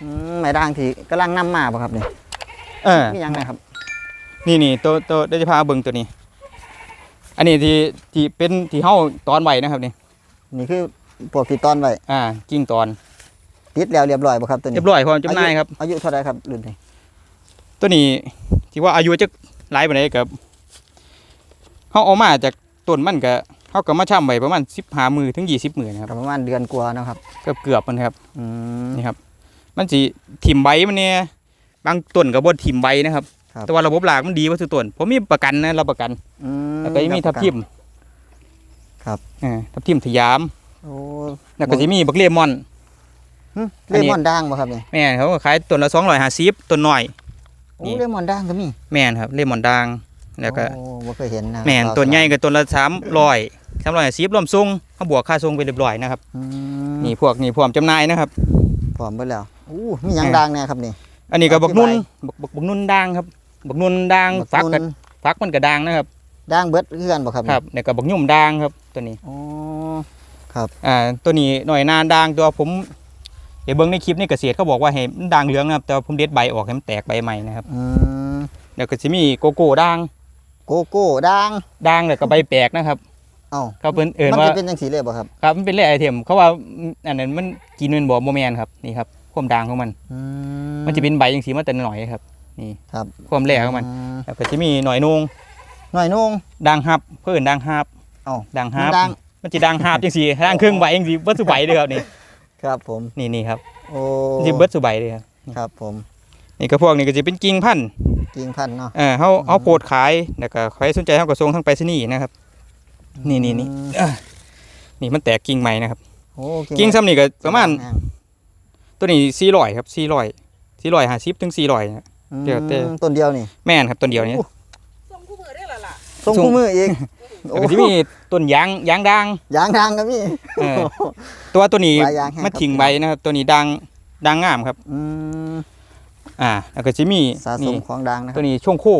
อืมไม้ด่างที่กำลังนำมาบ่ครับนี่เออมีหยังไงครับ นี่นี่ตัวตัวเดี๋ยวจะพาเบิ่งตัวนี้ อันนี้ที่ที่เป็นที่เฮาตอนไว้นะครับนี่นี่คือพวกที่ต้อนไว้อ่ากิ่งตอนติดแล้วเรียบร้อยบ่ครับตัวนี้เรียบร้อยพร้อมจำหน่ายครับอายุเท่าไหรครับรุ่นนี้ตัวนี้ที่ว่าอายุจะหลายปานใดกับเฮาเอามาจากต้นมันก็เฮาก็มาช่ำไว้ประมาณ15มื้อถึง20มื้อนะครับก็ประมาณเดือนกว่าเนาะครับ เกือบเกือบมันครับอืมนี่ครับ มันสิถิ่มใบมันเนี่ยบางต้นก็บ่ถิ่มใบนะครับ ครับ แต่ว่าระบบรากมันดีกว่าทุกต้นผมมีประกันนะรับประกันอืมแล้วก็ยังมีทับทิมครับเออทับทิมสยามโอ้แล้วก็สิมีบักเลมอน หึอัเลนนี้ มอนด่างบ่ครับนี่แม่นเขาก็ขายต้นละ250ต้นน้อย โอ้นี่ เลมอนด่างก็มีแม่นครับเลมอนด่างแล้วก็ โอ้บ่เคยเห็นนะแม่นต้นใหญ่ก็ต้นละ300 350รวมทรงเขาบวกค่าทรงไปเรียบร้อยนะครับ อืมนี่พวกนี่พร้อมจำหน่ายนะครับ พร้อมเบิดแล้วอู้มีหยังเออด่างแน่ครับนี่ อันนี้ก็บักนุ่นอธิบบักบักบักนุ่นด่างครับบักนุ่นด่างบัฟักนุ่ก็นฟักมันก็ด่างนะครับด่างเบิดคือกันบ่ครับนี่ครับแล้วก็บักยุ่มด่างครับตัวนี้อ๋ออ่าตัวนี้หน่อยนาด่างตัวผมเดี๋ยวเบิ่งในคลิปนี่เกษตรเขาบอกว่าให้มันด่างเหลืองนะครับแต่ว่าผมเด็ดใบออกให้มันแตกใบใหม่นะครับอืมแล้วก็สิมีโกโก้ด่างโกโก้ด่างด่างแล้วก็ใบแปลกนะครับ เอ้าเขาเพิ่นเอิ้นมันว่าจะเป็นจังสีเลยบ่ครับครับมันเป็นแร่ไอเทมเขาว่าอันนั้นมันกินเป็นบ่บ่แม่นครับนี่ครับความด่างของมัน อืมันจะเป็นใบจังสีมาแต่หน่อยครับ นี่ครับความแร่ของมันอืแล้วก็สิมีหน่อยนงหน่อยนุ่งด่างฮับเพิ่นด่างฮับเอ้าด่างฮัมันบด่างมันสิด่างฮับจังสีด่างครึ่งใบจังสีเบิดสุใบเลยครับนี่ครับผมนี่นี่ครับโอ้มันสิเบิดสุใบเลยครับครับผมนี่ก็พวกนี้ก็จะเป็นกิ่งพันธุ์กิ่งพันธุ์เนาะเออเฮาเฮาโพดขายแล้วก็ใครสนใจเฮาก็ส่งทางไปรษณีย์นะครับ นี่นี่นี่อืมเอ้อนี่มันแตกกิ่งใหม่นะครับ โอ้กิ่งซ้ำนี่ก็ประมาณอืตัวนี้400ครับ400 450ถึง400นะเดี๋ยวแต่ต้นเดียวนี่แม่นครับต้นเดียวนี้โอ้ส่งคู่มือได้ละล่ะส่งส่งคู่มืออีกแล้วก็สิมีต้นยางยางด่างยางทางก็มีเออ ตัวตัวนี้ใบยางแห้งมันครับทิ้งใบนะครับ ตัวนี้ด่างด่างงามครับ อืมอ่า แล้วก็สิมีสะสนี่มของดังนะคตัรับวนี้ช่วงโค้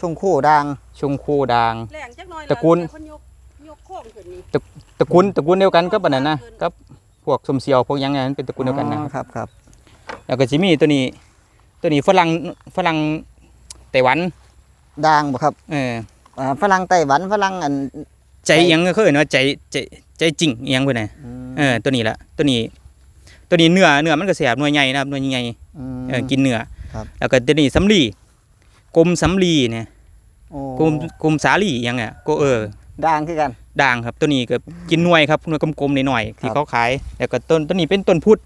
ช่วงคู่ดัง ช่วงโค้ด่างแรงจักหน่อยตระกูลคนยก ยกโค้งขึ้นนี่ตระกูลตระกูลเดียวกันกับอันนั้นนะกับพวกสมเซียวพวกหยังไงมันเป็นตระกูลเดียวกันนะอ๋อครับครับแล้วก็สิมีตัวนี้ ตัวนี้ฝรั่งฝรั่งไต้หวันดังบ่ครับเอออ่าฝรั่งไต้หวันฝรั่งอันใจอิหยังเขาเอ่นว่าใจใจใจจริงอิหยังเพิ่นน่ะมเออตัวนี้ละตัวนี้ ตัวนี้เนื้อเนื้อมันก็แสบหน่วยใหญ่นะครับหน่วยใหญ่ม เออกินเนื้อครับ แล้วก็ตัวนี้สำลีกลมสำลีเนี่ย โอ้กลมกลมสาลีอิหยังอะก็เออ ดังคือกันด่างครับตัวนี้ก็กินหน่วยครับหน่วยกลมๆหน่อยๆที่ครับเขาขายแล้วก็ต้นตัวนี้เป็นต้นพุทธ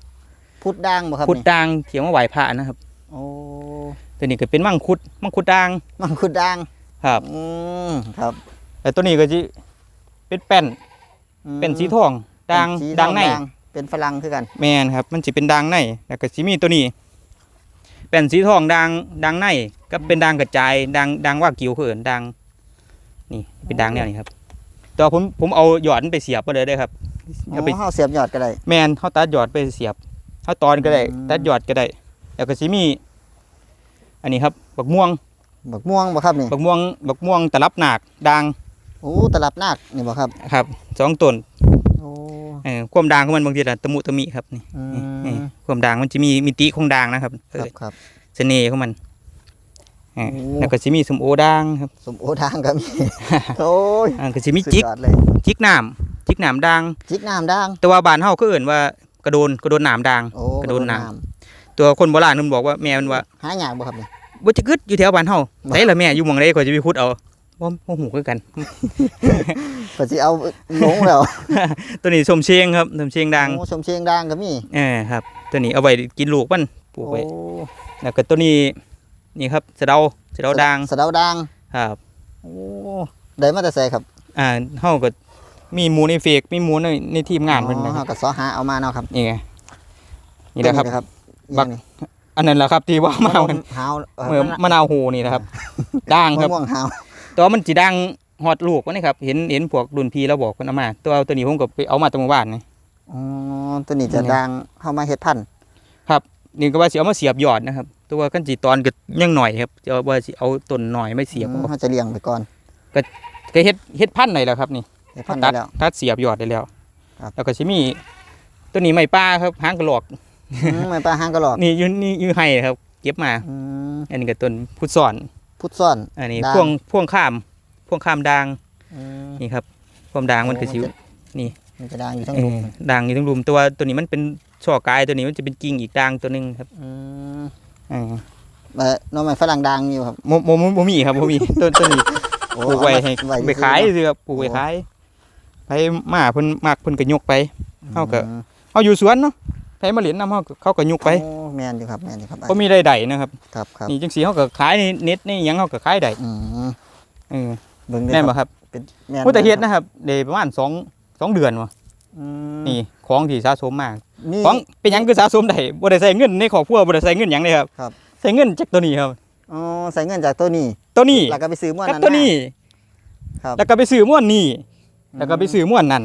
พุดดังบ่ครับพุทธนี่ด่างเถียงว่าไหวพระนะครับโอ้ตัวนี้ก็เป็นมังคุดมังคุดด่างมังคุดดังครับอืมครับแล้วตัวนี้ก็จะเป็นแป้นอืมเป็นสีทองด่างเป็นสีทอด่างในเป็นฝรั่งคือกัน แมนครับ มันจะเป็นด่างในแล้วก็สิมีตัวนี้เป็นสีทองด่างด่างในก็เป็นด่างกระจายด่างด่างว่ากิวเขาเขินด่างนี่เป็นด่างแนวนี้ครับ แต่ว่าผมผมเอาหยอดมันไปเสียบไปเลยได้ครับโอ้เอาไปเฮาเสียบยอดก็ได้ แมนเขาตัดหยอดไปเสียบเขาตอนก็ได้อืม ตัดหยอดก็ได้แล้วก็สิมี อันนี้ครับบักม่วงบักม่วงบ่ครับนี่บักม่วงบักม่วงตลับหนากด่างโอ้ตลับนาคนี่บ่ครับครับสองต้นโอ้เออความด่างของมันบางทีละตะมุตะมิครับนี่อืนี่มนี่ความด่างมันจะมีมิติของด่างนะครับเอครัอบครับเสน่ห์ของมันเออโอ้ แล้วก็จะมีสมโอด่างครับสมโอดังก็มี โอ้ยอ่าก็จะมีสุดจิกยอดเลยจิกน้ำจิกน้ำด่าง จิกน้ำดังแต่ว่าบ้านเฮาก็เอิ่นว่ากระโดนกระโดนน้ำด่าง โอ้กระโดดน้ ตัวคนโบราณมันบอกว่าแม่มันว่าหายากบ่ครับนี่บ่จะกึดอยู่แถวบ้านเฮาบ่ ไสล่ะแม่อยู่หม่องใดก็จะไปขุดเอาบ่บ่ฮู้คือกัน ก็สิเอาลงแล้วตัวนี้ชมเชงครับชมเชงด่างโอ้ชมเชียงดังก็มีเออครับ ตัวนี้เอาไว้กินลูกมันปลูกโอ้ไว้แล้วก็ตัวนี้ นี่ครับสะเดาสะเดาด่างสะเดาดังครับโอ้ได้มาแต่ใส่ครับ อ่าเฮาก็มีหมูในเฟกมีหมูในในทีมงานเพิ่นอ๋อนะคเฮารับก็สอหาเอามาเนาะครับนี่ไงนี่แหละครับตัวครับบักนี่อันนั้นแหละครับที่ว่ามากันหาวเมื่อมะนาวโหนี่นะครับด่างครับมะม่วงหาวตัวมันสิด่างฮอดลูกวะนี่ครับ เห็นเห็นพวกรุ่นพี่เราบอกเพิ่นเอามา ตัวตัวนี้ผมก็ไปเอามาตรงหมู่บ้านนี่อ๋อตัวนี้จะนี่ดังเข้ามาเฮ็ดพันธุ์นี่ก็ว่าสิเอามาเสียบยอดนะครับ ตัวกันสิตอนก็ยังหน่อยครับจะว่าสิเอาต้นหน่อยไม่เสียบอืมเอาเขาจะเลี้ยงไปก่อนก็เฮ็ดเฮ็ดพันธุ์ไหนแล้วครับนี่เฮ็ดพันธุ์ตัได้ดแล้วตัดเสียบยอดได้แล้วครับแล้วก็สิมีตัวนี้ไม้ป้าครับหางกระหลอกอืมไม้ปลาหางกระหลอกนี่อยืนนี่อยืนให้ครับ เก็บมาอืมอันนี้ก็ต้นพุทธซ่อนพุทธซ่อน อันนี้ด่างพ่วงพ่วงข้ามพ่วงข้ามด่างอืมนี่ครับความด่างมันคือสิวโจะนี่มันจะดังอยู่ทั้งเอลุมอด่างอยู่ทั้งรุมตัวตัวนี้มันเป็นช่อกายตัวนี้มันจะเป็นกิ่งอีกด่างตัวหนึงครับอืม เออเอ่อน้องไม้ฝรั่งดังอยู่ครับ โมโมโมโมมีครับโมมีต้นต้นนี้โอ้ปลูกไว้เอาให้ว้ไปขายซื้อสิครับปลูกไว้ขายไปมาเพิ่นมากเพิ่นก็ยกไปๆเอาก็ อืมเอาอยู่สวนเนาะไปมาเหรียญนำเฮาก็เขาก็ยกไปโอ้แม่นอยู่ครับแม่นอยู่ครับบ่มีใดๆนะครับ ครับครับนี่จังสีเขาก็ขายในเน็ตนี่หยังเขาก็ขายได้อืมเออเบิ่งเด้แม่นอบ่ครับเป็นแม่นผู้แต่เฮ็ดนะครับเดประมาณสองสองเดือนวะ อืมนี่ของที่สะสมมาก มี ของเป็นหยังคือสะสมได้บ่ได้ใส่เงินในครอบครัวบ่ได้ใส่เงินหยังเลยครับครับ ใส่เงินจากตัวนี้ครับ อ๋อใส่เงินจากตัวนี้ตัวนี้แล้วก็ไปซื้อม้วนกับนั้นตัวนี้ครับแล้วก็ไปซื้อม้วนนี้แล้วก็ไปซื้อม้วนนั้น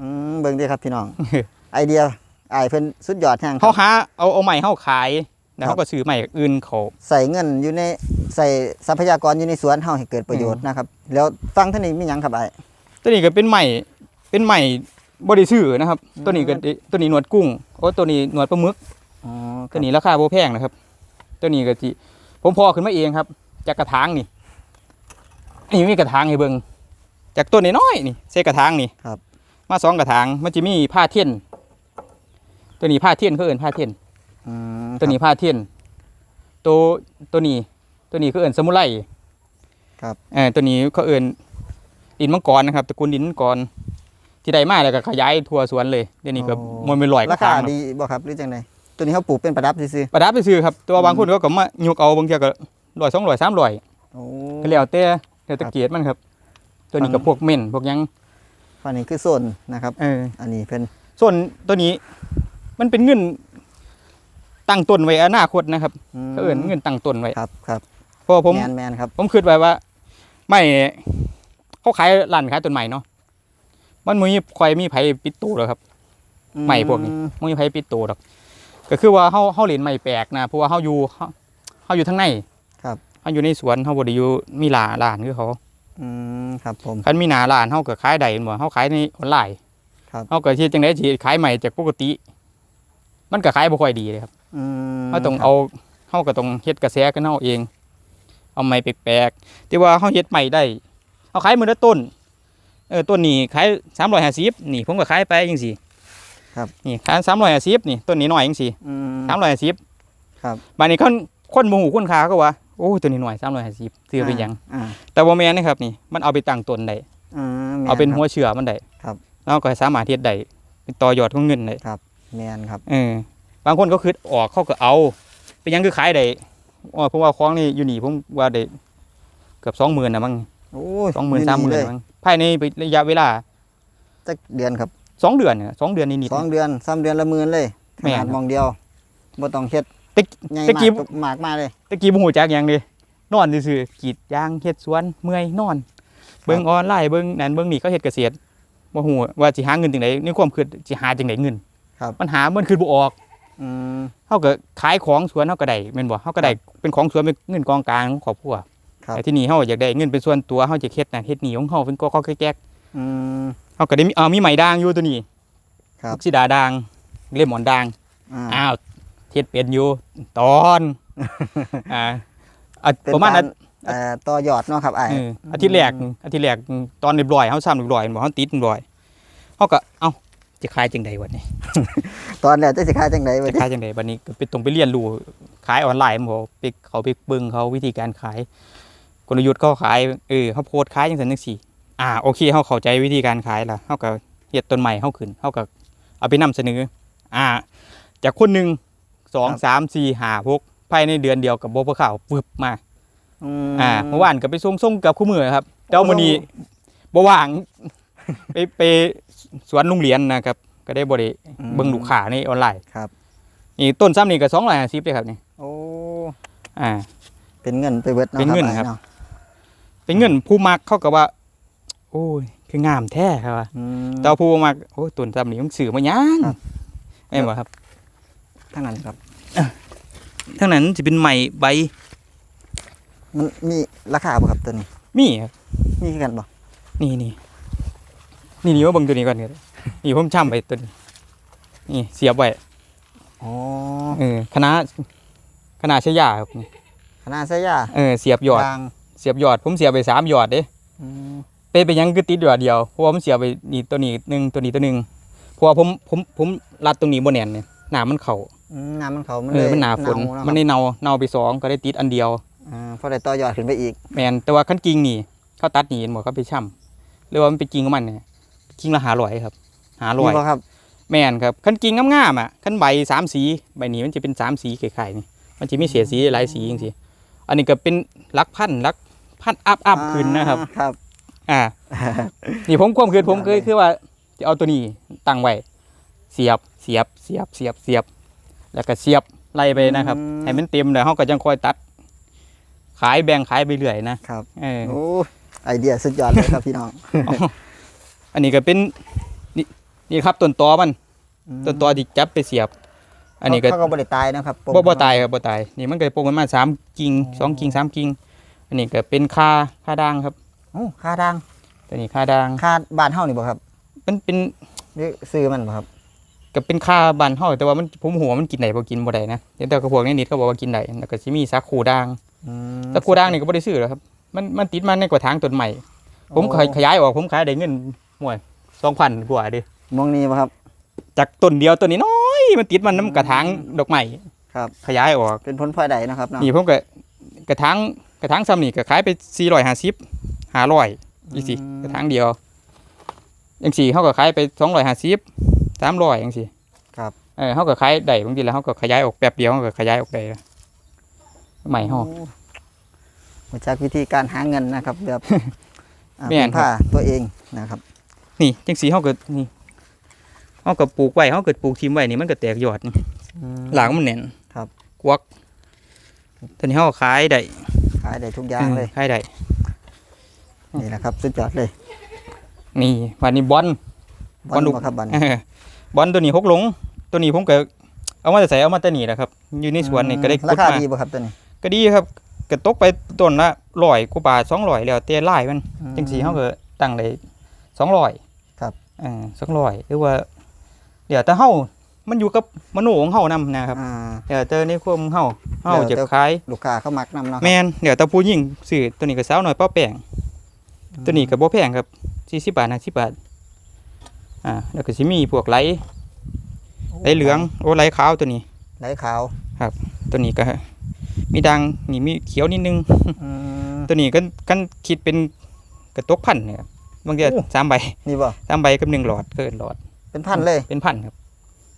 อืมเบิ่งเด้อครับพี่น้อง ไอเดียอ้ายเพิ่นสุดยอดแฮงคเขารับหาเอาเอาใหม่เฮาขายแล้วครัเขาบก็ซื้อใหม่อื่นเขา ใส่เงินอยู่ในใส่ทรัพยากรอยู่ในสวนเฮาให้เกิดประโยชน์นะครับ แล้วฟังเท่านี้มีหยังครับไอ้ายตัวนี้ก็เป็นใหม่เป็นใหม่ บ่ได้ซื้อนะครับอืมตัวนี้ก็ตัวนี้หนวดกุ้งโอ้ตัวนี้หนวดปลาหมึกอ๋อคตัรับวนี้ราคาโบแพงนะครับ ตัวนี้ก็ที่ผมพอขึ้นมาเองครับ จากกระถางนี่นี่มีกระถางให้เบิ่งจากต้นน้อยๆนี่ใส่กระถางนี่ครับ มาสองกระถางมันจะมีผ้าเทียน ตัวนี้ผ้าเทียนเขาเอิ้นผ้าเทียน อืมตัวนี้ผ้าเทียนตัวตัวนี้ ตัวนี้เขาเอิ้นสมุไรครับ เออตัวนี้เขาเอิ้นดินมังกรนะครับตระกูลดินมังกร ที่ได้มาแล้วก็ขยายทั่วสวนเลยเดี๋ยวนี้ก็มันเป็นลอยกราระคาถางดีบ่ครับหรือจังไดตัวนี้เขาปลูกเป็นประดับซื่อประดับไปซื้อครับตัวบางคนเขาก็มายกเอาบางเทีก็ร้อยสองร้อยสามร้อยๆโอ้ก็แล้วแต่แล้วแต่เกียรติมันครับ ตัวนี้ครักับบพวกเม่นพวกหยังฝั่งนี้คือโซนนะครับเอออันนี้เป็นส่วนตัวนี้ มันเป็นเงินตั้งต้นไว้อนาคตนะครับมเขาเอิ้นเงินตั้งต้นไว้ครับครับเพราะผมแมนแมนครับ ผมคิดไว้ว่า ไม่เขาขายร้านขายต้นใหม่เนาะ มันมีคอยมีไผปิดตู้หรอกครับใหม่พวกนี้อืมมันมีไผปิดตู้หรอก ก็คือว่าเฮาเฮาเล่นใหม่แปลกนะเพราะว่าเฮาอยู่เฮาเฮาอยู่ทางในครับเฮาอยู่ในสวนเฮาบ่ได้อยู่มีลาร้านคือเขาอืมครับผมคันมีหน้าร้านเฮาก็ขายได้แม่นบ่เฮาขายในออนไลน์ครับเฮาก็สิจังได๋สิขายใหม่จากปกติ มันก็ขายบ่ค่อยดีเลยครับอืมเฮาต้องเอาเฮาก็ต้องเฮ็ดกระแสกันเฮาเอง เอาใหม่แปลกๆที่ว่าเฮาเฮ็ดใหม่ได้เฮาขายมื้อละต้น เออต้นนี้ขาย350นี่ผมก็ขายไปจังซี่ครับนี่ขาย350นี่ต้นนี้น้อยจังซี่อืม350ครับบัดนี้คนคนบ่ฮู้คุณค่าก็ว่าโอ้ยตัวนี้น้อย350ซื้อเป็นหยังอ่าแต่บ่แม่นนะครับนี่มันเอาไปตั้งต้นได้อืมแม่เอาเป็นครับหัวเชื้อมันได้ครับแล้วก็สามารถเฮ็ดได้เป็นต่อยอดของเงินได้แมนครับเออบางคนก็คือออกเขาก็เอาเป็นหยังคือขายได้อ๋อผมว่าของนี่อยู่นี่ผมว่าได้เกือบ20,000นะมั้งโอ้ย20,000 30,000เลยมั้ง ภายในระยะเวลาจักเดือนครับ2เดือนเนี่ย2เดือนนิดสองเดือนสามเดือนละหมื่นเลยขแม่นนาดมองเดียวบ่ต้องเฮ็ดตะใหญ่ตะมากกี้มากมาเลยตะกี้บ่ฮู้จักหยังเลยนอนซื่อๆกรีดยางเฮ็ดสวนเมื่อยนอน เบิ่งออนไลน์เบิ่งนั่นเบิ่งนี่เขาเฮ็ดเกษตรบ่ฮู้ว่าสิหาเงินจังไดในความคิดสิหาจังไดเงินครับมันหามันคือบ่ออกอืมเฮาก็ขายของสวนเฮาก็ได้แม่นบ่เฮาก็ได้เป็นของสวนเป็นเงินกองกลางของครอบครัวครับ แต่ที่นี่เฮาอยากได้เงินเป็นส่วนตัวเฮาจะเฮ็ดนั่นเฮ็ดนี่ของเฮาเป็นก็ก็แก๊กอืมๆเฮาก็ได้มีเอามีไหมด่างอยู่ตัวนี้ครับลูกสิดาด่างเลมอนด่างอ่าอ้าวเฮ็ดเป็นอยู่ตอนอ่าอะเป็นประมาณกานั้นเอ่อต่อยอดเนาะครับไอ้ายเอออาทิตย์แรกอาทิตย์แรกตอนเรียบร้อยเฮาซ้ำเรียบร้อยบ่เฮาติดเรียบร้อยเฮาก็เอ้าจะขายจังไดวะนี่ตอนแรกจะสิขายจังไดวะจะดิขายจังไดบัดนี้ก็ไปต้องไปเรียนรู้ขายออนไลน์มันบ่ไปเขาไปเบิ่งเขาวิธีการขาย กลยุทธ์เขาขายเออเขาโพสต์ขายจังซั่นจังซี่อ่าโอเคเขาเข้าใจวิธีการขายละเขาก็เฮ็ดต้นใหม่เขาขึ้นเขาก็เอาไปนำเสนอ อ่า จากคนหนึ่งสองสามสี่ห้าหกภายในเดือนเดียวกับโบพข่าวฟึบมามอ่าเมื่อวานก็ไปส่งส่งกับคู่มือครับเจ้ามื้อนี้บ่ว่างไปไปสวนโรงเรียนนะครับ ก็ได้บ่ได้อืมเบิ่งลูกค้าในออนไลน์ครับ นี่ต้นซ้ำนี่ก็250เลยครับนี่โอ้อ่า เป็นเงินไปเบิดเนาะเป็นเงินอ้ายครับ เนาะเป็นเงินผู้มักเขาก็ว่า โอ้ย คืองามแท้ครับว่าอืมแต่ว่าผู้บ่มักโอ้ยต้นซ้ำนี่มันสื่อมาหยังครับ แม่นบ่ครับทั้งนั้นครับ ทั้งนั้นสิเป็นใหม่ใบมันมีราคาบ่ครับตัวนี้ มีครับ มีคือกันบ่นี่นี่นี่นี่ว่าเบิ่งตัวนี้ก่อนก็ได้นี่ผมช้ำไปตัวนี้นี่เสียบไว้อ๋อเออคณะคณะชยาครับนี่คณะสยาเออเสียบยอดยางเสียบยอด ผมเสียบไปสามยอดเด้อืมเป็นไปยังคือติดยอดเดียวเพราะว่าผมเสียบไปนี่ตัวนี้หนึ่งตัวนี้ตัวหนึ่งเพราะว่าผมผมผมรัดตรงนี้บนแน่นเนี่ยหนามันเข่าอืมน้ำมันเขามันเอเลอยมันหนาฝนเะมันได้เนาเนาไปสองก็ได้ติดอันเดียวอ่าพอได้ต่อยอดขึ้นไปอีกแมนแต่ว่าขั้นกิ่งนี่เขาตัดนี่เห็นหมดเขาไปช่ำหรือว่ามันเป็นกิ่งของมันเนี่ยกิ่งละหาลอยครับ หาลอยนี่บ่ครับแมนครับขั้นกิ่งงามๆอะขั้นใบสามสีใบนี้มันจะเป็นสามสีไข่ๆนี่มันจะมีเสียสีหลายสีจริงๆอันนี้ก็เป็นลักพันธุ์ลัก พันธุ์อัพอัพขึ้นนะครับอ่าครับ อ่า นี่ผมความคิดผมเคยคือว่าจะเอาตัวนี้ตั้งไว้เสียบเสียบเสียบเสียบเสียบ แล้วก็เสียบไล่ไปนะครับอืมให้มันเต็มเดี๋ยวเขาก็จังคอยตัด ขายแบ่งขายไปเรื่อยนะครับเออโอ้ไอเดียสุดยอดเลยครับพี่น้อง อันนี้ก็เป็นนี่นี่ครับต้นตอมันอืมต้นตอที่จับไปเสียบ อันนี้ก็เขาก็บ่ได้ตายนะครับบ่บ่ตายครับบ่ตายนี่มันก็ปลูกมันมาสามกิ่งสองกิ่งสามกิ่ง อันนี้ก็เป็นคาคาด่างครับโอ้ค่าดังตัวนี้คาด่างค่าบ้านเฮานี่บ่ครับ มันเป็นนี่ซื้อมันบ่ครับก็เป็นคาบันเฮาแต่ว่ามันผมหัวามันกินได้บ่กินบ่ได้นะเห็นแต่กระพวกนี้นิดเขาบอกว่ากินได้แล้วก็สิมีสาคูด่างอืมสาคูด่างนี่ก็บ่ได้ซื้อหรอกครับ มันมันติดมาในกระถางต้นใหม่ผมขยขยายออกผมขายได้เงินห่วย2,000กว่าเด้มองนี้บ่ครับ จากต้นเดียวต้นนี้น้อยมันติดมันน้ำกระถางดอกไม้ครับ ขยายออกเป็นผลพลอยได้นะครับเนาะนี่ผมก็กระถาง กระถางซ้ำนี่ก็ขายไป450 500อีสิกระถางเดียวจังซี่เฮาก็ขายไป250 300จังซี่ครับเออเขาก็ขายได้บางทีแล้วเขาก็ขยายออกแป๊บเดียวเขาก็ขยายออกได้ใหม่ห้องโรู้จักวิธีการหาเงินนะครับแบบอ่าแม่นพึ่งผ้าตัวเองนะครับ นี่จังสีเขาก็นี่เขาก็ปลูกไว้เขาก็ปลูกทิมไว้นี่มันก็แตกยอดนี่อืมหลังมันแน่นครับกวักตอนนี้เขาก็ขายได้ ขายได้ทุกอย่างเลยออขายได้นี่แหละครับสุดยอดเลย นี่วันนี้บอลบอลบอลลูกบ่ครับบอลเออบอลตัวนี้หกหลง ตัวนี้ผมก็เอามาแต่ใส่เอามาแต่นี่แหละครับ อยู่ในสวนนี่ก็ได้ราขุดคามาดีบ่ครับตัวนี้ก็ดีครับก็ตกไปต้นละร้อยกว่าบาทสองร้อยแล้วแต่ไล่มันจังสีเขาก็ตั้งได้สองร้อยครับอ่าสองร้อยหรือว่าเดี๋ยวแต่เฮา มันอยู่กับมโนของเฮานำนะครับอ่า เดี๋ยวเจอในความเฮาเฮาเดี๋ยวจะเดี๋ยวขายลูกค้าเขามักนำเนาะครับแม่นเดี๋ยวแต่ผู้หญิงซื้อตัวนี้ก็สาวหน่อยเป้าแป้งตัวนี้ก็บ่แพงครับ40บาท50บาทอ่าแล้วก็สิมีพวกไหลไหลเหลืองโอ้ไหลขาวตัวนี้ ไหลขาวตัวนี้ก็มีดังนี่มีเขียวนิดนึง อืม ตัวนี้ก็กันคิดเป็นกระตกพันเนี่ยครับบางทีโอ้ สามใบนี่บ่สามใบกับหนึ่งหลอดเกินหลอดเป็นพันเลยเป็นพันครับ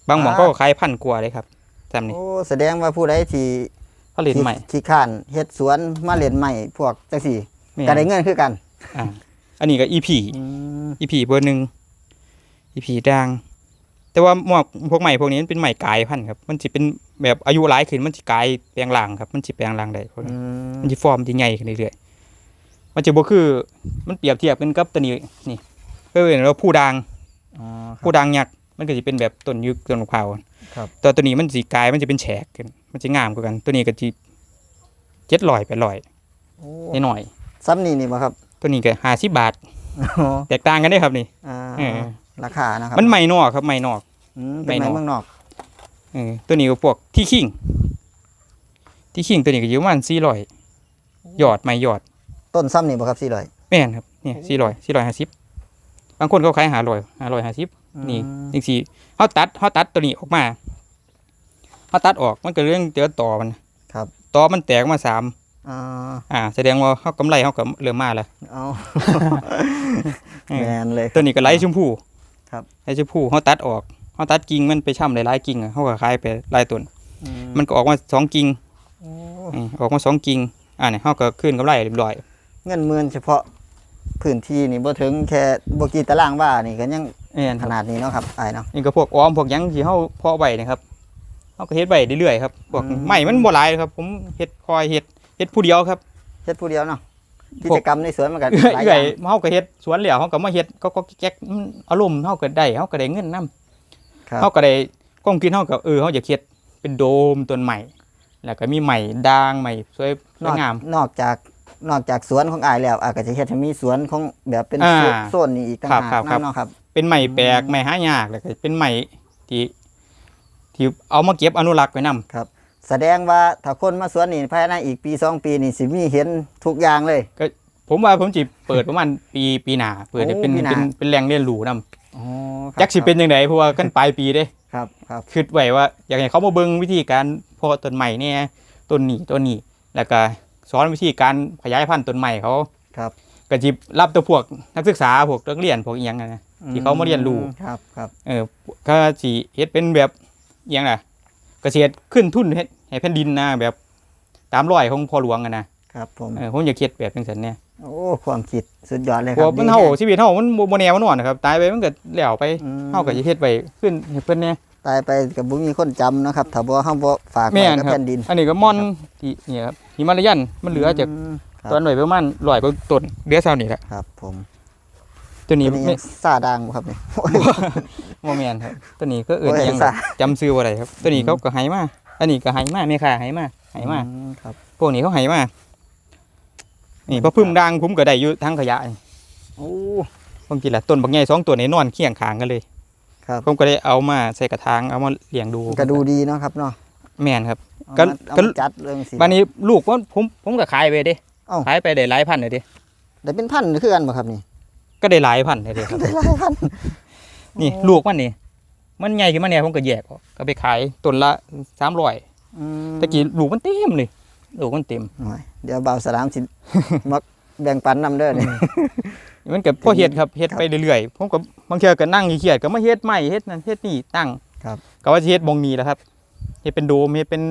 บางหมองอ่าก็ขายพันกว่าเลยครับจำนี่โอ้แสดงว่าผู้ใดที่ผลิตใหม่ที่ข้านเฮ็ดสวนมาเรียนใหม่พวกจังซี่แม่นก็ได้เงินคือกันอ่าอันนี้ก็อีพีอืมอีพีเบอร์หนึ่งอีพีด่างแต่ว่าหมวกพวกใหม่พวกนี้มันเป็นใหม่กลายพันธุ์ครับ มันจะเป็นแบบอายุหลายขึ้นมันจะกลายแปลงร่างครับ มันจะแปลงร่างได้พวกอืนี้มมันจะฟอร์มจะใหญ่ขึ้นเรื่อยๆมันจะบ่คือ มันเปรียบเทียบกันกับตัวนี้นี่ก็เป็นว่าผู้ด่างอ๋อครับผู้ด่างยักษ์ มันก็จะเป็นแบบต้นยุคต้นมะพร้าวครับตัวตัวนี้มันสีกลายมันจะเป็นแฉกขึ้นมันจะงามกว่ากัน ตัวนี้ก็จะเจ็ดลอยไปลอยโอ้นิดหน่อยซ้ำนี่นี่บ่ครับ ตัวนี้ก็ห้าสิบบาทอ๋อแตกต่างกันได้ครับนี่อ่าเออราคานะครับมันใหม่นอกครับใหม่นอกอืมเป็นไม่ไม้นอกเมืองนอกเออตัวนี้ก็พวกที่ขิงที่ขิงตัวนี้ก็อยู่ประมาณสี่ร้อยยอดไม่ยอด ต้นซ้ำนี่บ่ครับ400แม่นครับเนี่ยสี่ร้อยสี่ร้อยห้าสิบบางคนเขาขายหาร้อยห้าร้อยห้าสิบ นี่จริงสิเขาตัดเขาตัดตัวนี้ออกมาเขาตัดออกมันก็เรื่องเจอต่อมันครับต่อมันแตกมาสามอ่าอ่า แสดงว่าเขากำไรเขาก็เริ่มมาแล้วเอาเออแมนเลยตัวนี้ก็ไล่ชมพูครับไล่ชมพูเขาตัดออกเขาตัดกิ่งมันไปช่ำหลายๆกิ่งอะเขาก็ขายไปหลายต้นอืมันก็ออกมาสองกิ่งโอ้อืมออกมาสองกิ่งอ่าเนี่ยเขาก็ขึ้นกำไรเรียบร้อยเงินหมื่นเฉพาะพื้นที่นี่บ่ถึงแค่บ่กี่ตารางวานี่ก็ยัง นี่นขนาดนี้เนาะครับอ้ายเนาะ นี่ก็พวกออมพวกหยังที่เขาเพาะใบนะครับเขาก็เฮ็ดใบเรื่อยๆครับพวกอืมไม้มันบ่หลายครับ ผมเฮ็ดคอยเฮ็ดเฮ็ดผู้เดียวครับ เฮ็ดผู้เดียวเนาะพกิวกจกรรมในสวนมันก็เอื่อยหลายอเอื่อยย่างเฮาก็เฮ็ดสวนแล้วเฮาก็มาเฮ็ดก็ก็แก๊กๆมันอารมณ์เฮาก็ได้เฮาก็ได้เงินนํครับเฮาก็ได้ความคิดเฮาก็เออเฮาอยากเฮ็ดเป็นโดมต้นใหม่ แล้วก็มีใหม่ด่างใหม่สวยสนวยอกงาม นอกจากนอกจากสวนของอ้ายแล้วอ้ายก็จะเฮ็ดให้มีสวนของแบบเป็นอ่าโซนโซนนี้อีกต่างครับหากครับครับนำเนาะครับ เป็นใหม่แปลกอืมใหม่หายากแล้วก็เป็นใหม่ที่ทที่เอามาเก็บอนุรักษ์ไว้นํครับ แสดงว่าถ้าคนมาสวนนี่ภายในอีกปีสองปีนี่สิมีเห็นทุกอย่างเลยผมว่าผมสิเปิดประมาณปีปีหน้าเปิดให้เป็นโอ้ปีหน้า เป็นเป็นแหล่งเรียนรู้นํอ๋อครับจักสิเป็นจังไดเพราะว่ากันปลายปีเด้ครับครับ คิดไว้ว่า อยากให้เขามาเบิ่งวิธีการเพาะต้นใหม่เนี่ยต้นนี้ต้นนี้แล้วก็สอนวิธีการขยายพันธุ์ต้นใหม่เขาครับ ก็จิรับตัวพวกนักศึกษาพวกนักเรียนพวกอีหยังนะ ที่เขามาเรียนรู้ครับครับเออก็สิเฮ็ดเป็นแบบอหยังล่ะเกษตรขึ้นทุนเฮ็ดให้แผ่นดินนะแบบตามรอยของพ่อหลวงอะนะครับผมเออผมอยากเฮ็ดแบบจังซั่นเนี่ยโอ้ความคิดสุดยอดเลยเพครัราะบมันดีเฮาแฮะชีวิตเฮามันบ่บ่แน่บ่นอนนะครับ ตายไปมันก็แล้วไปอืมเฮาก็สิเฮ็ดไว้ขึ้นให้เพิ่นแน่ตายไปกับบุมีคนจำเนาะครับถ้าบ่เฮาบ่ฝากแม่ไว้นกับครับแผ่นดิน อันนี้ก็ม่อนที่เนี่ยครับหิมาลายันมันเหลือจากมครับตอนหน่อยประมาณร้อยกว่าต้นเหลือเท่านี้แหละครับผม ตัวนี้ตัวนี้ไม่ยังซาดังบ่ครับนี่บ่แม่นครับ ตัวนี้ก็เอิ้นโอ้ยอิหยังซ่าจำชื่อบ่ได้ครับ ตัวนี้เขาก็ให้มาอันนี้ก็ให้มาแม่ค้าให้มาให้มาอืครับ พวกนี้เขาให้มานี่พอพึ่งดังผมก็ได้อยู่ทั้งขยะนี่โอ้บางทีละต้นบางใหญ่สองตัวนี้นอนเคียงข้างกันเลย ครับ ผมก็ได้เอามาใส่กระถางเอามาเลี้ยงดูก็ดูดีเนาะครับเนาะแม่นครับเอาก็มาเอาก็มาจัดเรื่องสิบัดนี้ลูกว่าผมผมก็ขายไปเด้เอ้าขายไปได้หลายพันเลยเด้ได้เป็นพันคือกันบ่ครับนี่ ก็ได้หลายพันเลยเด้ครับได้หลายพันนี่โอ้ลูกมันนี่มันใหญ่ขึ้นมาเนี่ยผมก็แยกออกก็ไปขายต้นละสามร้อยอืมตะกี้ลูกมันเต็มเลยลูกมันเต็มหน่อยเดี๋ยวบ่าวสลามสิมาแบ่งปันนำเด้อนี่มันก็พอเฮ็ดครับเฮ็ดไปเรื่อยๆผมก็บางเทื่อก็นั่งเครียดๆก็มาเฮ็ดใหม่เฮ็ดนั่นเฮ็ดนี่ตั้งครับก็ว่าสิเฮ็ดบงนี้แหละครับเฮ็ดเป็นโดมเฮ็ดเป็น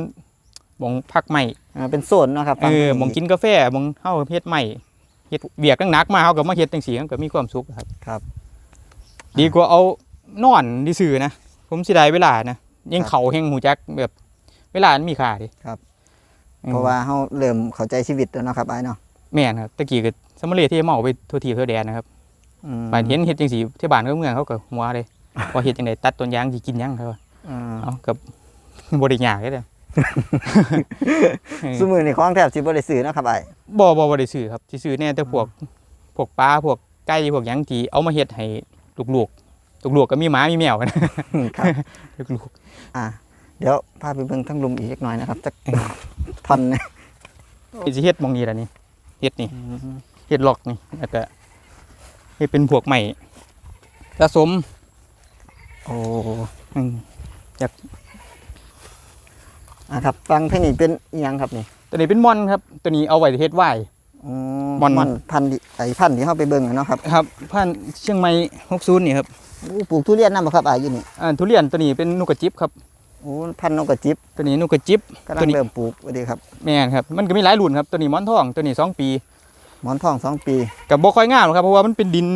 บงพักใหม่อ่าเป็นโซนเนาะครับเออฝั่บงกินกาแฟบงเฮาเฮ็ดใหม่ เฮ็ดเบียกหนักๆมาเฮาก็มาเฮ็ดจังซี่มันก็มีความสุขครับ ครับ ดีกว่าเอานอนซื่อๆนะผมสิได้เวลานะยิ่งเขาแห่งหูจักแบบเวลามันมีค่าดิครับอืมเพราะว่าเฮาเริ่มเข้าใจชีวิตแล้วเนาะครับไอ้ายเนาะแม่นครับตะกี้ก็สมเลที่เมาไปทั่วทีทั่วแดนนะครับอืมบานเห็นเฮ็ดจังซี่ที่บ้านเขาเมืองเขาก็หัวเลยว่าเฮ็ดจังไดตัดต้นยางสิกินหยังเขาว่าอืมเอากับบ่ได้ยากเลยเด้อ ซุมื้อนี้ของแทบสิบ่ได้ซื้อเนาะครับไอ้ายบ่บ่บ่ได้ซื้อครับสิซื้อแน่แต่พวกพวกปลาพวกไก่พวกหยังที่เอามาเฮ็ดให้ลูกๆลูกๆก็มีหมามีแมวกันครับ ลูกอ่า เดี๋ยวพาไปเบิ่งทั้งลุมอีกเล็กน้อยนะครับจักท่อนนะๆสิเฮ็ดหมองนี้ล่ะนี่เฮ็ดนี่เฮ็ดล็อกนี่แล้วก็เฮ็ดเป็นพวกใหม่ผสมโอ้อืมอ่ะครับฟังเทคนิคเป็นอิหยังครับนี่ตัวนี้เป็นม่อนครับ ตัวนี้เอาไว้เฮ็ดไว้อืม่อนม่อนพันธุ์ดิไอ้พันธุ์ที่เฮาไปเบิ่งอะเนาะครับครับพันธุ์เชียงใหม่60นี่ครับโอ้ปลูกทุเรียนนำบ่ครับอ้ายอยู่นี่อ่าทุเรียนตัวนี้เป็นนกกระจิบครับ โอ้พันธุ์นกกระจิบตัวนี้นกกระจิบกำลัตัวงนี้เริ่มปลูกสวัสดีครับ แม่นครับ มันก็มีหลายรุ่นครับ ตัวนี้หมอนทอง ตัวนี้สองปีหมอนทองสองปีกับบ่ค่อยงามหรอกครับ เพราะว่ามันเป็นดิน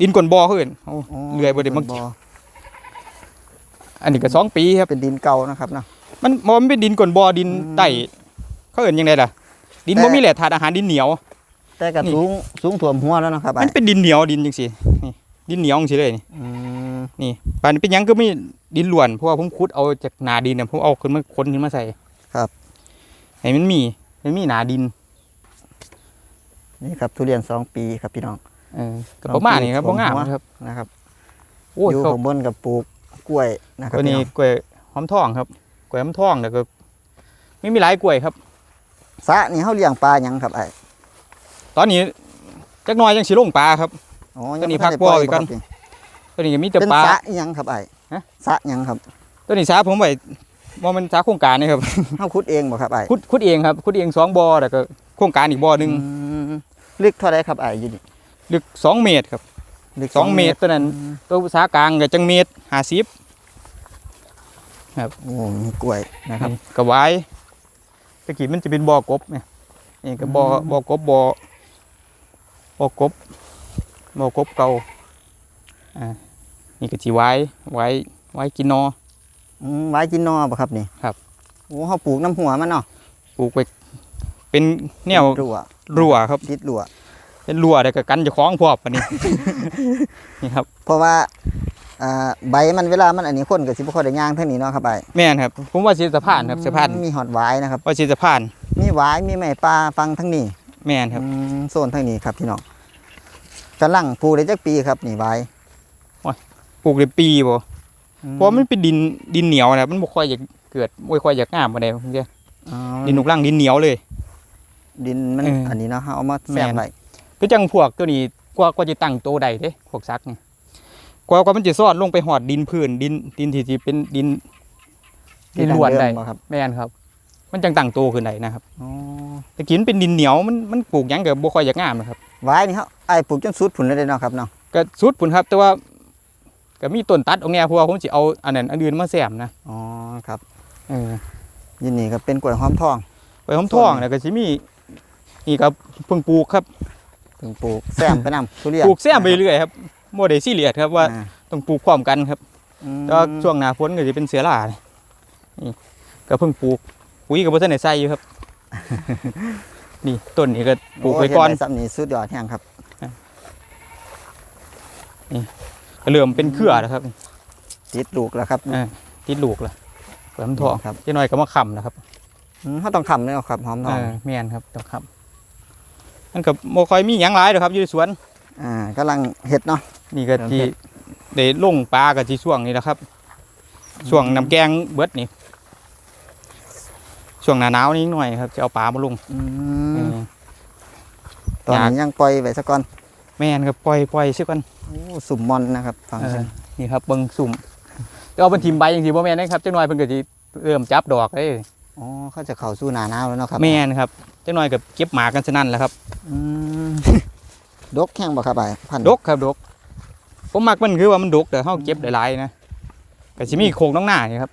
ดินก้นบ่อเขาเอิ้นโอ้อ๋อเลื่อยบ่ได้มาบ่อันนี้ก็สองปีครับ เป็นดินเก่านะครับเนาะ มันบ่มันเป็นดินก้นบ่อดินอืมใต้เขาเอิ้นยังไงล่ะ ดินแต่บ่มีแหล่ธาตุอาหารดินเหนียว แต่ก็นี่ สูงสูงท่วมหัวแล้วเนาะครับมัอ้านยเป็นดินเหนียวดินจังซี่นี่ดินเหนียวจังซี่เลยนี่อืมนี่ปานนี้เป็นหยังก็มีดินล้วนเพราะว่าผมขุดเอาจากหนาดินน่ะผมเอาขึ้นมาคนขึ้นมาใส่ครับ ให้มันมีให้มันมีหนาดินนี่ครับทุเรียนสองปีครับพี่น้องเออก็ประมาณนี้ครับลบ่องปลูกงามหัวครับนะครับโอ้ยอยู่เขาข้างบนกับปลูกกล้วยนะครับตัวนี้พี่องกล้วยหอมทองครับก ล้วยหอมทองแล้วก็ไม่มีหลายกล้วยครับสระนี่เฮาเลี้ยงปลาหยังครับไอ้ตอนนี้จักหน้อยยังสิลงปลาครับ อ๋อตัวนี้ยังบ่ทัพักบ่ออีกก่อนได้ปล่ยตัวนี้ก็มีแต่เป็นปลาสระอิหยังครับไอ้ฮะสระหยังครับตัวนี้สาผมไว้บ่แมันสาโครงการนี่ครับเฮาขุดเองบ่ครับไอ้ขุดขุดเองครับขุดเองสองบ่อแล้วก็โครงการอีกบ่อหนึงอืมลึกเท่าไรครับไอ้อยู่นี่ลึกสองเมตรครับลึกสองเมตรตัวนั้นอืมตัวสากลางก็จังเมตร 50โอ้มีกล้วยนะครับนี่ก็ไว้ตะกี้มันจะเป็นบ่อกบเนี่ยนี่ก็บ่ออืมบ่อกบบ่อบ่อกบบ่อกบเก่าอ่านี่ก็สิไว้ไว้ไว้กินนออืมไว้กินนอบ่ครับนี่ครับโอ้เฮาปลูกน้ำหัวมันเนาะปลูกไปเป็นแนวรั้วรั้วครับติดรั้วเป็นรั้วแต่ก็กันเจะคล้าของพร้อมปานนี้นี่ครับ เพราะว่า อ่าใบมันเวลามันอันนี้คนก็สิบ่ค่อยได้ย่างทางนี้เนาะครับไอ้แม่นครับ ผมว่าสิสะพานครับสะพานมีหอดหวายนะครับ ว่าสิสะพาน มีหวายมีไม้ปลาฟังทั้งนี้แม่นครับอืมโซนทั้งนี้ครับพี่น้องกำลังปลูกได้จักปีครับนี่หวายปลูกได้ปีบ่เพราะมันเป็นดินดินเหนียวนะมันบ่ค่อยอยากเกิดบ่ค่อยอยากงามปานใดผมเด้อ๋อดินลูกรังดินเหนียวเลย ดินมันเอออัอันนี้เนาะเอามาแซมแม่นไว้คือจังพวกตัวนี้กว่ากว่าจะตั้งโตได้เด้พวกซักนี่ กว่ากว่ามันจะซอดลงไปหอดดินพื้นดินดินที่สิเป็นดินดินล้วนได้เมบ่ครับ แม่นครับ มันจังตั้งโตขึ้นได้นะครับอ๋อแต่กินเป็นดินเหนียวมันมันปลูกหยังก็บ่ค่อยอยากงามนะครับไว้นี่เฮาไอ้ายปลูกจนสุดผุนเลยเด้เนาะครับเนาะก็สุดพุ่นครับ แต่ว่าก็มีต้นตัดออกแนวเพราะว่าผมสิเอาอันนั้นอันอื่นมาแซมนะอ๋อครับเออยินนี่ก็เป็นกล้วยหอมทองไปหอมทองแล้วก็สิมีนี่ครับเพิ่งปลูกครับถึงปลูกแซมไปนำทุเรียนปลูกแซมไปเรื่อยครับ บ่ได้ซีเรียสครับว่าอ่ต้องปลูกพร้อมกันครับอืมแต่ว่าช่วงหน้าฝนก็จะเป็นเสือล่านี่นี่ก็เพิ่งปลูกปุ๋ยก็บ่ทันได้ใส่อยู่ครับ นี่ต้นนี้ก็ปลูกไว้ก่อน โเฮ็ดด้ซ้ำนี่สุดยอดแฮงครับ ก็เริ่มเป็นเครือแล้วครับ ติดลูกแล้วครับ อ่า ติดลูกแล้วเปิดทองครับจักหน่อยก็มาค้ำนะครับอืมเขาต้องคำเลยครับหอมทเอองอแม่นครับต้องค้ำมันก็บ่ค่อยมีหยังหลายดอกครับอยู่ในสวน อ่ากำลังเห็ดเนาะ นี่ก็เริ่มที่เฮ็ดได้ลงปลาก็ที่ช่วงนี้แหละครับ ช่วงน้ำแกงเบิดนี่ ช่วงหน้าหนาวนี้หน่อยครับ จะเอาปลามาลงอืเอมอตอนนี้ยังปล่อยไว้ซะก่อน แม่นครับปล่อยปล่อยซิกันโอ้สุ่มมอนนะครับฟังเอเสีอยงนี่ครับเบิ่งสุ่มจะเอาเป็นทีมใบอย่างที่บ่แม่นนะครับจังหน่อยเพิ่นก็สิเริ่มจับดอกเด้อ๋อเขาจะเข้าสู่หน้าหนาวแล้วเนาะครับ แม่นครับจังหน่อยก็เก็บหมากกันซะนั่นแหละครับ อืม ดกแข้งบ่ครับไอ้พันธุ์ดกครับดก ผมมักมันคือว่ามันดกแต่เฮาเก็บได้หลายนะก็สิมีโคกน้องหน้านี่ครับ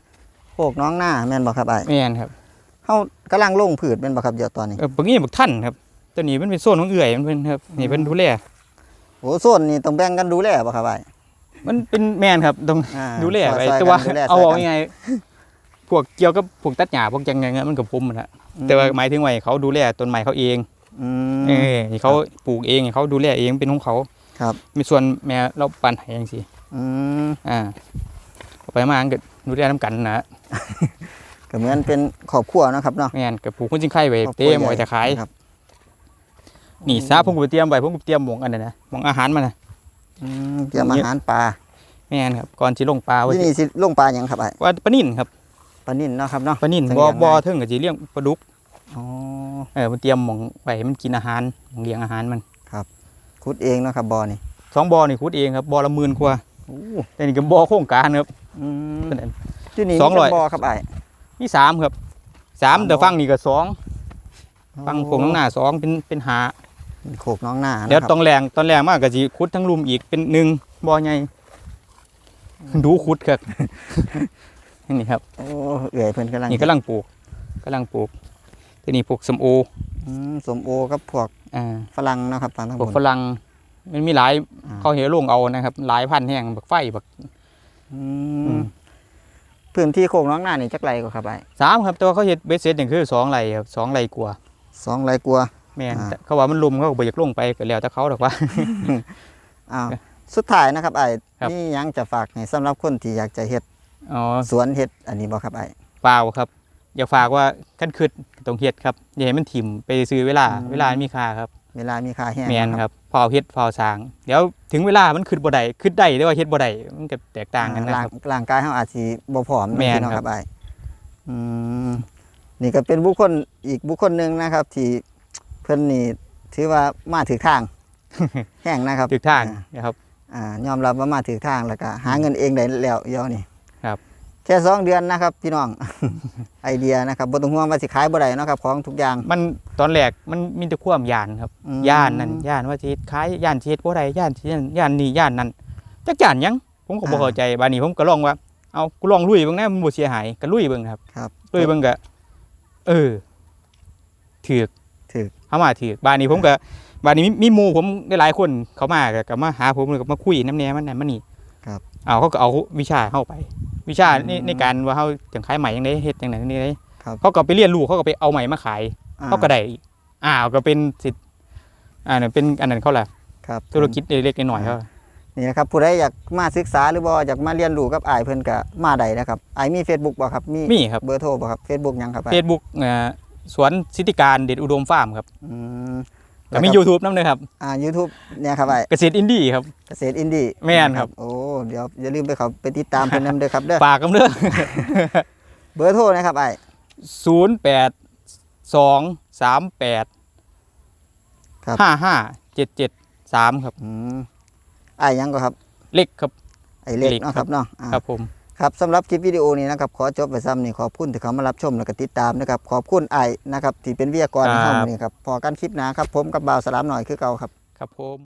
โคกน้องหน้าแม่นบ่ครับไอ้แม่นครับเฮากำลังลงผืชแม่นบ่ครับเดี๋ยวตอนนี้เออบักนี้บักท่านครับตัวนี้มันเป็นโซนของเอื่อยมันเป็นครับนี่เพิ่นดูแลโอ้โซนนี่ต้องแบ่งกันดูแลบ่ครับไอ้มันเป็นแม่นครับต้องอ่าดูแลไปซอยๆแต่ว่ากันดูแลเอาซยเอากันไงายๆพวกเกี่ยวกับพวกตัดหญ้าพวกจังไงเงี้ยมันกับผมมันละแต่ว่าหมายถึงว่าให้เขาดูแลต้นไม้เขาเองอื เอมอให้เขาปลูกเองให้เขาดูแลเองเป็นของเขาครับมีส่วนแม่เราปั่นให้จังซี่อืมอ่าเอาไปมาก็ดูแลน้ำกันนะก็เหมือนเป็นครอบครัวเนาะครับเนาะแม่นกับปลูกคนจิงไข่ไว้ครอบครัวเต็มไว้ใหญ่จะขายครับนี่ซาผมก็ไปเตรียมไว้ผมก็เตรียมหมองอันนั้นนะหมองอาหารมันนะอืมเตรียมอาหารปลาแม่นครับก่อนสิลงปลาไว้ที่นี่สิลงปลาหยังครับไอ้ว่าปลานิ่นครับปลานิ่นเนาะครับเนาะปลานิ่นจังบ่เลี้ยงบ่ง่ายถึงก็สิเลี้ยงปลาดุก อ๋อเออมันเตรียมหมองไว้ให้มันกินอาหารหม้องเลี้ยงอาหารมันขุดเองเนาะครับบ่อนี่สองบ่อนี่ขุดเองครับบ่อละหมื่นกว่าโอ้แต่นี่ก็บ่อโครงการครับ อืมเป็นอันที่นี่สองร้อย มีจักบ่อครับไอ้มีสามครับสามสามแต่บ่อ ฟังนี่ก็สองฟังโคงน้องหน้าสองเป็นเป็นหาโขกน้องหน้าเดี๋ยวนะครับตอนแรงตอนแรงมากก็สิขุดทั้งลุมอีกเป็นหนึ่งบ่อใหญ่ดูขุดครับ นี่ครับโอ้เอื่อยเพิ่นกำลังนี่กำลังปลูกกำลังปลูก ทีนี้ปลูกสมโออืมสมโอกับพวกอ่าฝรั่งเนาะครับฟังทั้งหพวมกดฝรั่งมันมีหลายอ่า เขาเห็นลงเอานะครับ หลายพันแห่งบักไฟบัก อือืม มพื้นที่โขกน้องหน้านี่จักไรก็ครับไอ้สามครับแต่ว่าเขาเห็ดเบสเซตอย่างคือสองไรครับสองไรกว่าสองไรกลัว แม่นอ่า แต่เขาว่ามันลุมเขาก็บ่อยากลงไปก็แล้วแต่เขาดอกว่า อ้าวสุดท้ายนะครับไอ้ครับ นี่ยังจะฝากให้สำหรับคนที่อยากจะเฮ็ดอ๋อสวนเฮ็ดอันนี้บ่ครับไอ้เปล่าครับ อยากฝากว่าขั้นคืดต้องเฮ็ดครับอย่าให้มันถิ่มไปซื้อเวลาอืมเวลามีค่าครับเวลามีค่าแห้งแม่นเนาะครับพอเฮ็ดพอสร้าง เดี๋ยวถึงเวลามันคืดบ่ได้คืดได้แต่ว่าเฮ็ดบ่ได้มันก็แตกต่างกันนะร่างครับร่างกายเฮาอาจสิบ่พร้อมแม่นเนาะคครัรับบไอ้อืมนี่ก็เป็นบุคคลอีกบุคคลหนึงนะครับ ที่เพิ่นนี่ถือว่ามาถึกทาง แห้งนะครับถึกทางอ่นะครับ อ่ายอมรับว่ามาถึกทางแล้วก็หาเงินเองได้แล้วเดี๋ยวนี่ครับ แค่สองเดือนนะครับพี่น้อง ไอเดียนะครับบ่ต้องห่วงว่าสิขายบ่ได้เนาะครับของทุกอย่าง มันตอนแรกมันมีแต่ความย่านครับอืม ย่านนั่นย่านว่าสิเฮ็ดขายย่านสิเฮ็ดบ่ได้ย่านสินั่นย่านนี่ย่านนั่นจักย่านหยังผมก็บ่เข้าใจบาดนี้ผมก็ลองว่าเอากูลองลุยเบิ่งนะมันบ่เสียหายก็ลุยเบิ่งครับครับ ลุยเบิ่งก็เออถูกถูกเข้ามาถูกบาดนี้ผมก็บาดนี้มีมีหมู่ผมได้หลายคนเขามาก็ก็มาหาผมแล้วก็มาคุยน้ำแหน่มันนั่นมันนี่ครับ เอาเขาก็เอาวิชาเข้าไป วิชาในอืมในการว่าเขาจังขายใหม่ยังไดเฮ็ดจังไดนี่ได้ครับเขาก็ไปเรียนรู้เขาก็ไปเอาใหม่มาขายอ่เขาก็ได้อีกอ้าวก็เป็นสิทธิ์อ่าเนี่ยเป็นอันนั้นเขาแหละครับธุรกิจเล็กๆน้อยๆเขานี่นะครับผู้ใดอยากมาศึกษาหรือบ่อยากมาเรียนรู้กับอ้ายเพิ่นก็มาได้นะครับอ้ายมี Facebook บ่ครับมีมีครับเบอร์โทรบ่ครับ Facebook หยังครับอ้ายเฟซบุ๊กสวนสิทธิการเดชอุดมฟาร์มครับอืม ก็มี YouTube น้ำเลยครับอ่า YouTube เนี่ยครับไอ้เกษตรอินดี้ครับ เกษตรอินดี้แม่นครับ โอ้เดี๋ยวอย่าลืมไปเขาไปติดตามเพิ่นนำเด้อครับเด้อฝากกันเด้อเบอร์โทรนะครับไอ้ศูนย์แปดสองสามแปดครับห้าห้าเจ็ดเจ็ดสามครับอืมไอ้ยังก็ครับ เล็กครับไอ้เล็กเล็กเนาะครับเนาะอ่าครับผม ครับสำหรับคลิปวิดีโอนี้นะครับขอจบไปซ้ำนี่ขอบคุณที่เขามารับชมและก็ติดตามนะครับขอบคุณไอ้นะครับที่เป็นวิทยากรในห้องนี้ครับพอกันคลิปหนาครับผมกับบ่าวสลามหน่อยคือเก่าครับ ครับผม